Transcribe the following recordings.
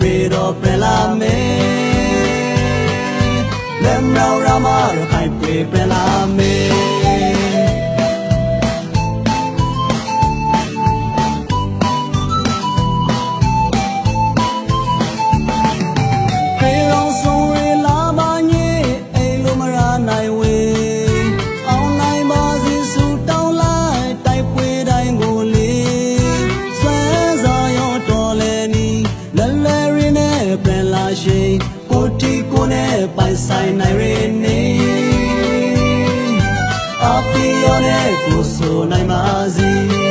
ပေတော်ပလာမေလမ်ရောရာမာရခိုင်ပေပလာမေ ရောနဲ့ကိုဆိုနိုင်ပါစေ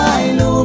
I know